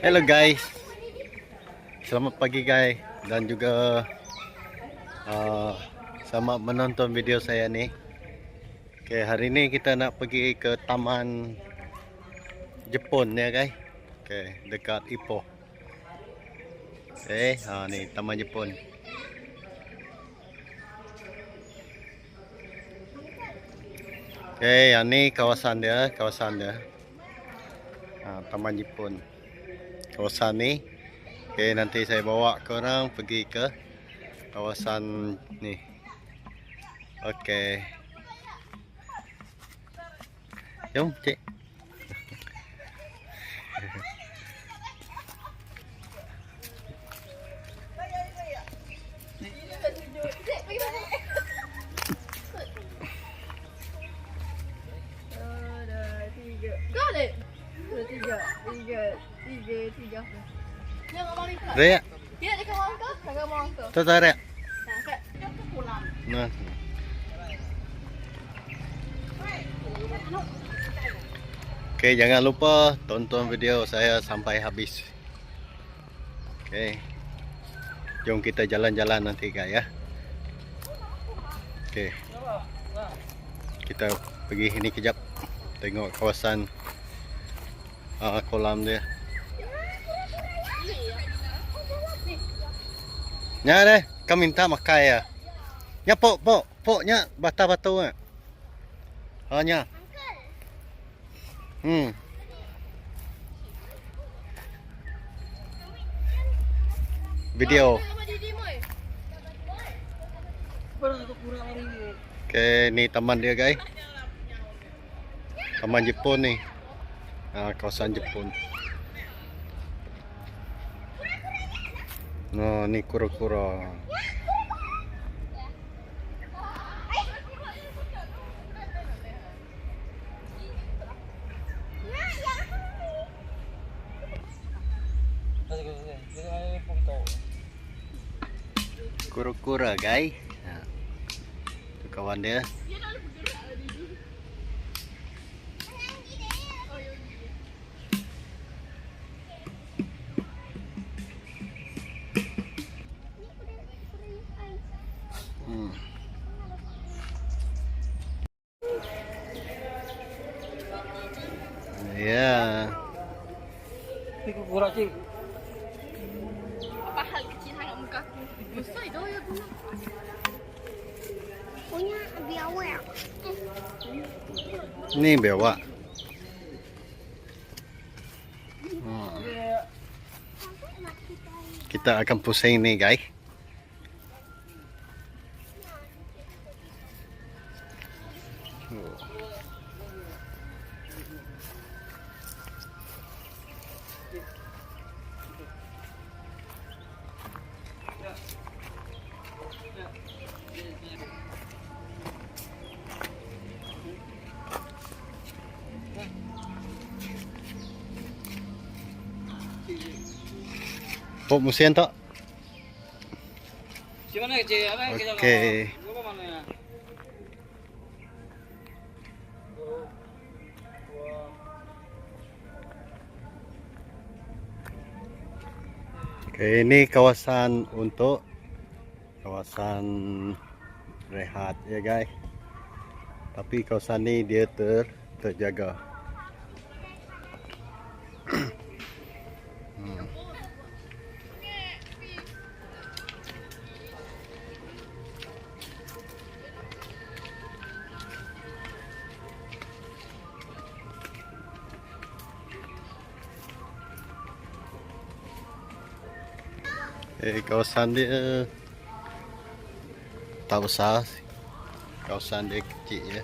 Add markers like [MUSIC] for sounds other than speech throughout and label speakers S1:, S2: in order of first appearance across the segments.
S1: Hello guys. Selamat pagi guys dan juga uh, selamat menonton video saya ni. Okay, hari ni kita nak pergi ke taman Jepun ya guys. Okay, dekat Ipoh. Okay, ha ni taman Jepun. Okay, yang ni kawasan dia, kawasan dia. Ha, taman Jepun. Kawasan ni. Okay, nanti saya bawa korang pergi ke kawasan ni. Okay. Jom, cik. [LAUGHS]
S2: Got it. Dua, tiga, tiga, tiga, tiga.
S1: Raya,
S2: Dia dekat orang kau, kagak mau orang kau.
S1: tu tak Raya.
S2: Nah, kat dia tu pulang.
S1: Nah. Okay, jangan lupa tonton video saya sampai habis. Okay. Jom kita jalan-jalan nanti guys ya. Okay. Kita pergi sini kejap. Tengok kawasan uh, kolam dia. Nya deh, kau minta makai ya. Nya pok pok pok nya bata batu ah. Oh nya. Hmm. Video. Okay, ni taman dia guys. Taman Jepun ni. Ah, kawasan Jepun. No, ni kura-kura. Kura-kura guys. Ha. Tu kawan dia. Hmm. Ya.
S3: Kura cik.
S2: Apa hal kecil sangat muka aku? Besar dah ya guna.
S4: punya biawak.
S1: Ni bewak. Hmm. Kita akan pusing ni guys. Pok musian tak?
S3: Cik mana cik? Apa yang kita
S1: Okey.
S3: Apa mana ya?
S1: Okay, ini kawasan untuk kawasan rehat ya guys. Tapi kawasan ni dia ter terjaga. [CLEARS THROAT] Hmm. Eh, kawasan dia tak besar. Kawasan dia kecil ya.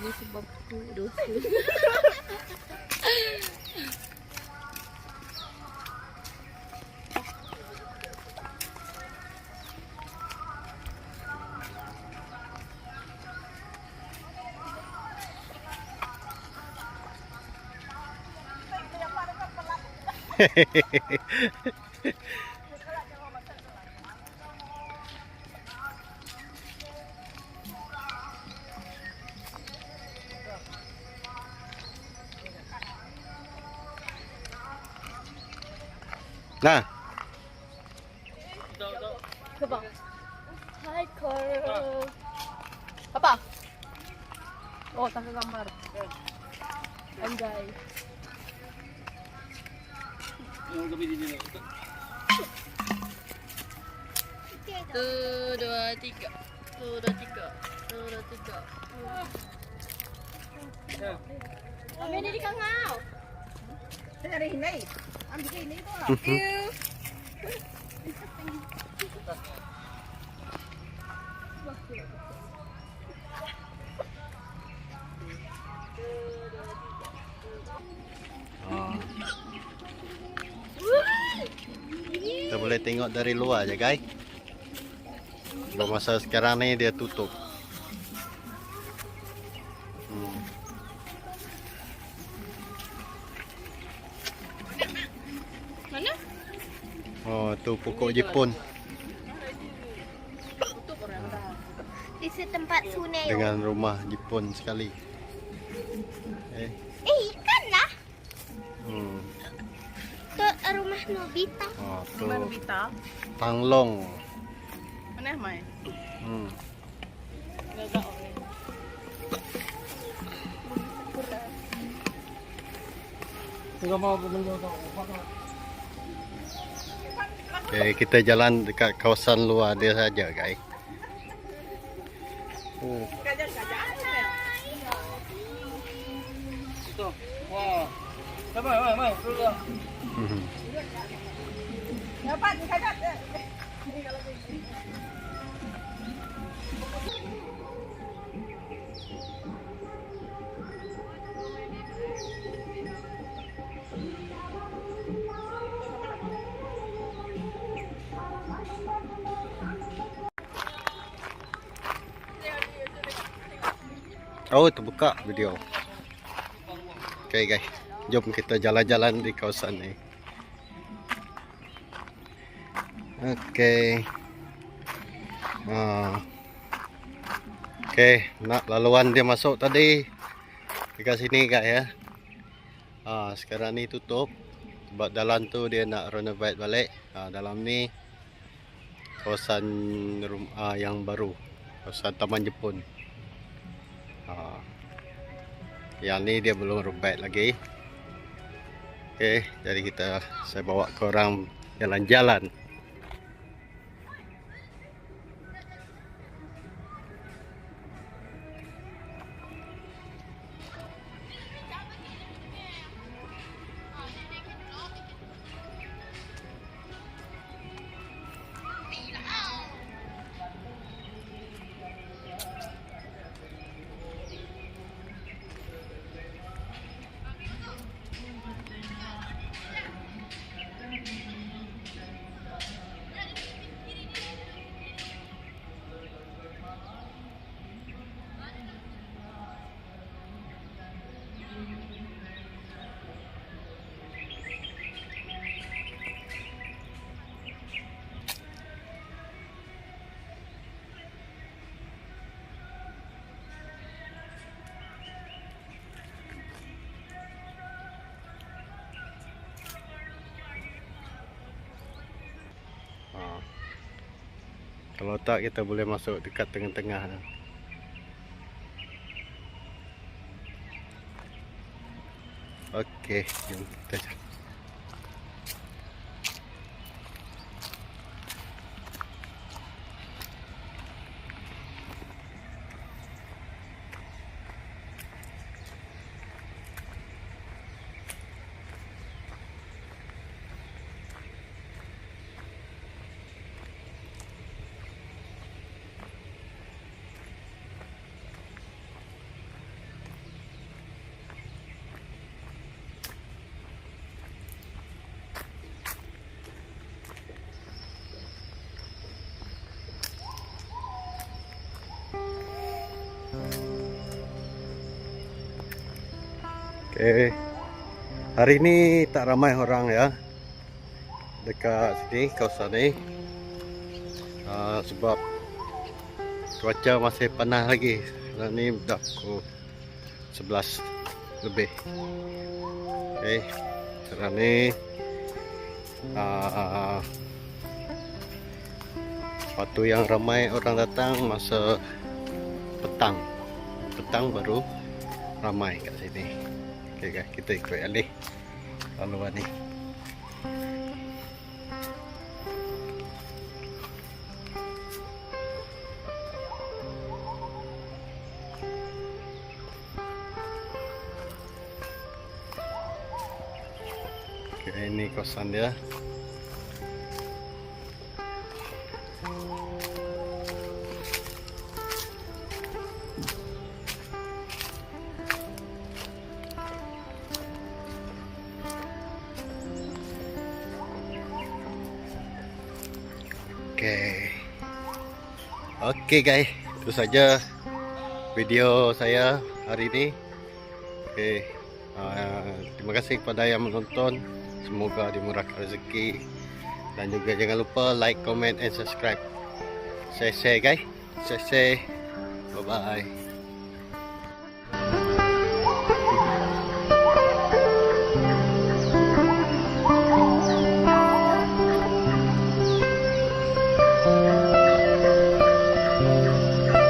S2: Ini sebab tu dosa.
S1: Hehehehe [LAUGHS]
S2: Na. Papa. Hi, Carl. Papa. Oh, taga gambar. I'm guy.
S3: Yung gabi din nila
S2: ito. Two, dua, tiga. Two, dua, tiga. Two, dua, tiga. Kami nilikangaw. Sa ano rin na eh.
S1: Oh. kita boleh tengok dari luar je guys. Sebab masa sekarang ni dia tutup. Hmm. Oh, tu pokok Jepun
S2: Tutup orang dah.
S4: Di tempat sungai.
S1: dengan rumah Jepun sekali. Eh,
S4: Eh, ikan lah.
S1: hmm.
S4: Ke rumah Nobita.
S1: Oh, tu
S2: Mana Vita?
S1: Panglong.
S2: Mana mai?
S1: Hmm.
S2: Gagak orang.
S3: Hindi mau bumili ko.
S1: Okay, kita jalan dekat kawasan luar dia saja, guys.
S3: Tulo.
S1: hmm. Oh, terbuka video. Okay, guys. Jom kita jalan-jalan di kawasan ni. Okay. Ah. Okay, nak laluan dia masuk tadi. Dekat sini guys ya. Ah, sekarang ni tutup. Sebab dalam tu dia nak renovate balik. Ah, dalam ni kawasan rum, ah, yang baru. Kawasan Taman Jepun. Yang ni dia belum renovate lagi. Okay, jadi kita saya bawa korang jalan-jalan. Kalau tak kita boleh masuk dekat tengah-tengah. Okey, jom kita jalan. Okey. Hari ni tak ramai orang ya. dekat sini kawasan ni uh, sebab cuaca masih panas lagi sekarang ni dah pukul 11 lebih ok sekarang ni uh, waktu yang ramai orang datang masa petang petang baru ramai kat sini ok guys kita ikut alih laluan ni Okay, ini kosan dia. Okay. Okay guys, itu saja video saya hari ini. Okay. Uh, terima kasih kepada yang menonton. Semoga dimurahkan rezeki dan juga jangan lupa like, comment and subscribe. Saya share guys. Saya share. Bye bye.